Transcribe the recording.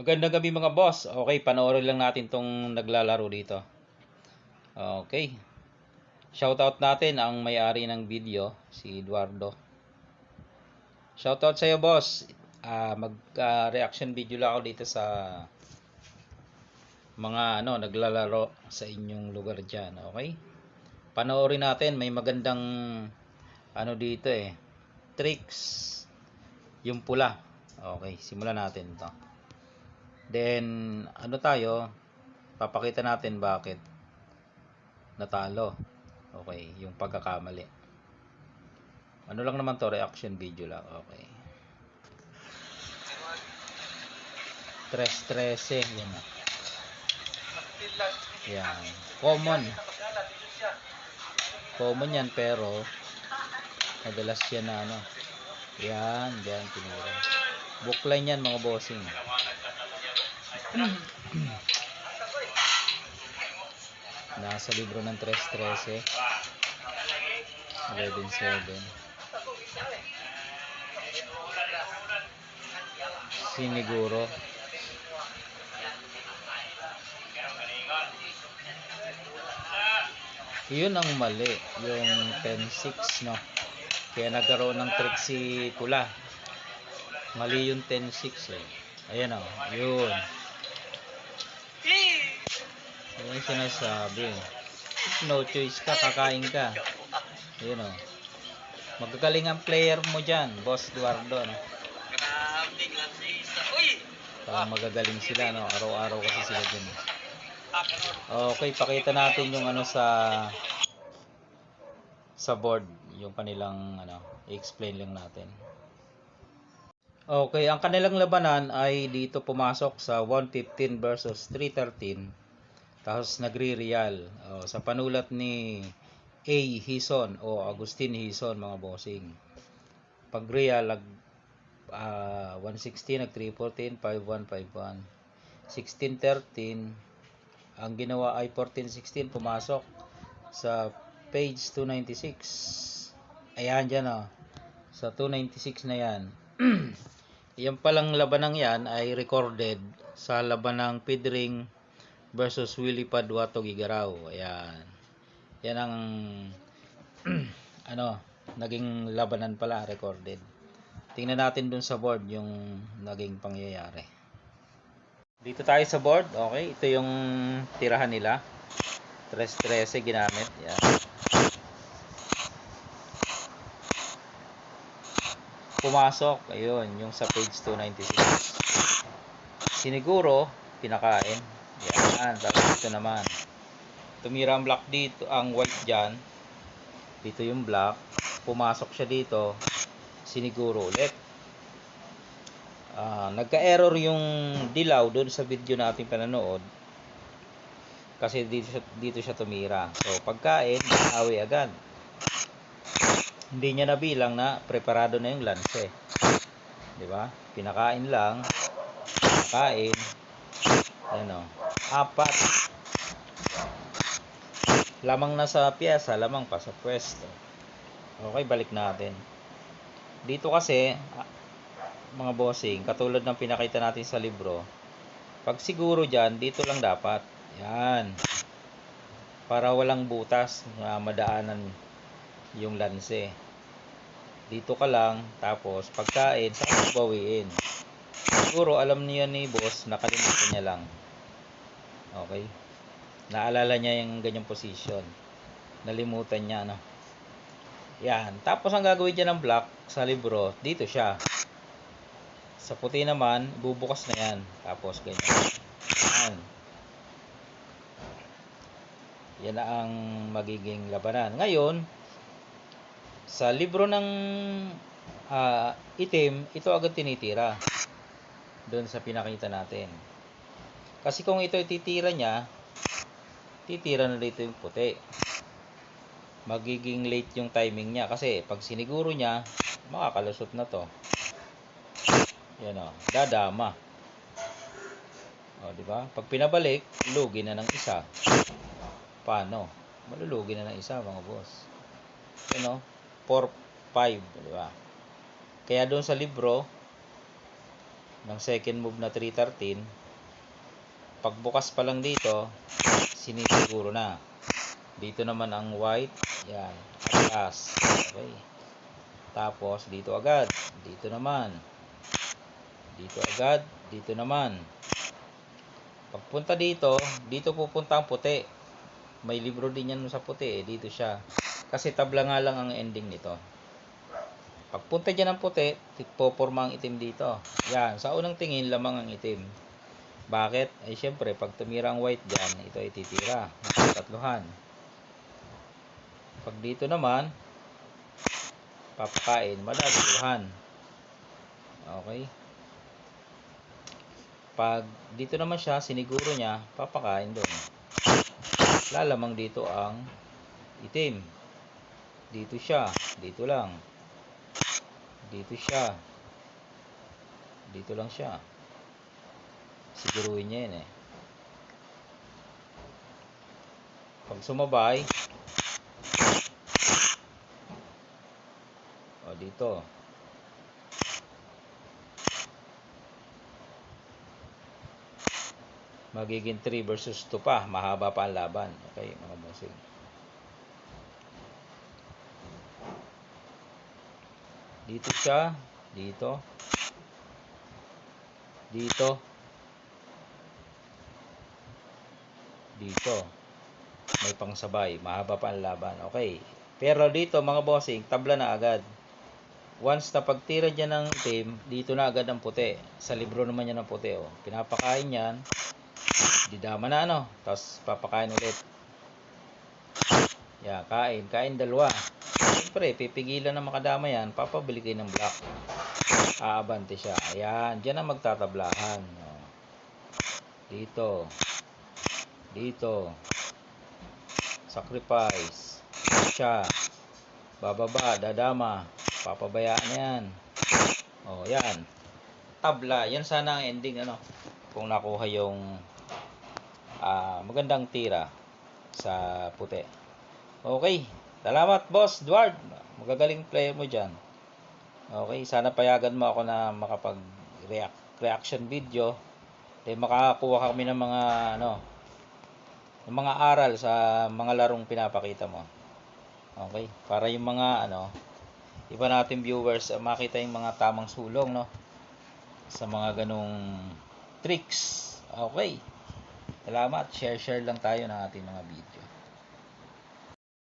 Magandang gabi mga boss. Okay, panoorin lang natin tong naglalaro dito. Okay. Shoutout natin ang may-ari ng video, si Eduardo. Shoutout sa iyo, boss. Ah, mag-reaction video lang ako dito sa mga ano naglalaro sa inyong lugar diyan, okay? Panoorin natin, may magandang ano dito eh. Tricks yung pula. Okay, simulan natin 'to. Then, ano tayo, papakita natin bakit natalo. Okay, yung pagkakamali. Ano lang naman to, reaction video lang. Okay. 3-13, yan na. Yan. Common. Common yan, pero madalas yan na ano. Yan, yan, tinira. Bookline yan, mga bossing. Nasa libro ng 3.13 11.7 Siniguro. Yun ang mali Yung 10.6 no? Kaya nagkaroon ng trick si Pula Mali yung 10.6 eh. Ayan o, yun Yan yung sinasabi. No choice ka, kakain ka. Yun o. Magagaling ang player mo dyan, Boss. Uy! Parang magagaling sila, no? Araw-araw kasi sila dyan. eh. Okay, pakita natin yung ano sa sa board, yung kanilang ano, i-explain lang natin. Okay, ang kanilang labanan ay dito pumasok sa 115 versus 313. Tapos nagre-real. Oh, sa panulat ni A. Hison o Agustin Hison mga bossing. Pag real, nag ah, 116, nag 314, 5151. 1613, ang ginawa ay 1416 pumasok sa page 296. Ayan dyan oh. Sa 296 na yan. yan palang labanang yan ay recorded sa labanang Pidring versus Willie Paduato Gigaraw. Ayan. Yan ang ano, naging labanan pala recorded. Tingnan natin dun sa board yung naging pangyayari. Dito tayo sa board. Okay, ito yung tirahan nila. 3-13 ginamit. Yan. Pumasok. Ayun, yung sa page 296. Siniguro, pinakain. Yan, tapos dito naman. Tumira ang black dito, ang white dyan. Dito yung black. Pumasok siya dito. Siniguro ulit. Ah, nagka-error yung dilaw doon sa video natin pinanood. Kasi dito siya, dito siya tumira. So, pagkain, awi agad. Hindi niya nabilang na preparado na yung lance. 'Di ba? Pinakain lang. Kain. Ano? Apat. Lamang na sa piyesa, lamang pa sa pwesto. Okay, balik natin. Dito kasi, ah, mga bossing, katulad ng pinakita natin sa libro, pag siguro dyan, dito lang dapat. Yan. Para walang butas na madaanan yung lanse. Dito ka lang, tapos pagkain, mo bawiin. Siguro alam niya ni boss, nakalimutan niya lang. Okay? Naalala niya yung ganyang position. Nalimutan niya, no? Yan. Tapos ang gagawin niya ng black sa libro, dito siya. Sa puti naman, bubukas na yan. Tapos ganyan. Yan. Yan na ang magiging labanan. Ngayon, sa libro ng ah, itim, ito agad tinitira. Doon sa pinakita natin. Kasi kung ito ititira niya, titira na dito yung puti. Magiging late yung timing niya. Kasi pag siniguro niya, makakalusot na to. Yan o, dadama. O, di ba? Pag pinabalik, lugi na ng isa. Paano? Malulugi na ng isa, mga boss. Yan o, 4, 5, di ba? Kaya doon sa libro, ng second move na 313, pagbukas pa lang dito, sinisiguro na. Dito naman ang white, yan, atas. Okay. Tapos, dito agad, dito naman. Dito agad, dito naman. Pagpunta dito, dito pupunta ang puti. May libro din yan sa puti, eh. dito siya. Kasi tabla nga lang ang ending nito. Pagpunta dyan ng puti, poporma ang itim dito. Yan, sa unang tingin, lamang ang itim. Bakit? Ay syempre, pag tumira ang white dyan, ito ay titira. Tatluhan. Pag dito naman, papakain, madaduluhan. Okay? Pag dito naman siya, siniguro niya, papakain doon. Lalamang dito ang itim. Dito siya, dito lang. Dito siya. Dito lang siya. Siguruhin niya yun eh. Pag sumabay, o dito. Magiging 3 versus 2 pa. Mahaba pa ang laban. Okay, mga bossing. Dito siya. Dito. Dito. Dito. May pangsabay. Mahaba pa ang laban. Okay. Pero dito mga bossing, tabla na agad. Once na pagtira dyan ng itim, dito na agad ang puti. Sa libro naman yan ang puti. Oh. Pinapakain yan. Didama na ano. Tapos papakain ulit. Yeah, kain. Kain dalawa. Siyempre, pipigilan na makadama yan. Papabili kayo ng black. Aabante siya. Ayan. Diyan ang magtatablahan. Oh. Dito. Dito. Sacrifice. Siya. Bababa. Dadama. Papabayaan yan. Oh, yan. Tabla. Yan sana ang ending ano. Kung nakuha yung ah, magandang tira sa puti. Okay. Salamat, Boss Edward. Magagaling player mo dyan. Okay. Sana payagan mo ako na makapag-react reaction video. Eh, makakakuha kami ng mga ano ng mga aral sa mga larong pinapakita mo. Okay? Para yung mga ano iba natin viewers uh, makita yung mga tamang sulong no sa mga ganong tricks. Okay. Salamat. Share share lang tayo ng ating mga video.